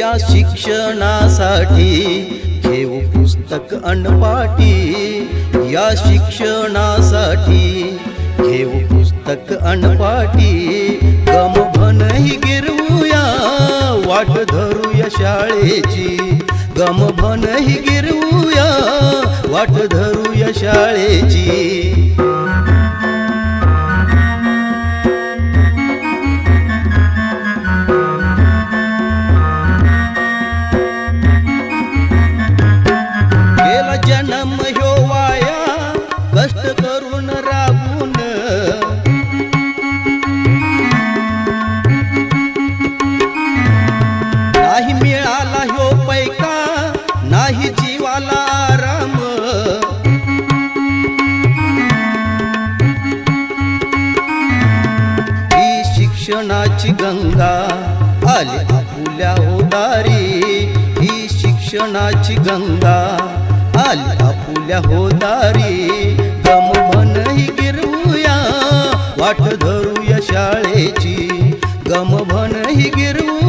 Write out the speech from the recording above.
या शिक्षणासाठी घेऊ पुस्तक अनपाटी या शिक्षणासाठी घेऊ पुस्तक अनपाटी गमभनही गिरवूया वाट धरूया शाळेची. गमभनही गिरवूया वाट धरूया शाळेची. करून राबून नाही मिळाला ह्यो पैका नाही जीवाला आराम. ही शिक्षणाची गंगा आली आपुल्या होदारी ही शिक्षणाची गंगा आली आपुल्या होदारी कम भन ही वाट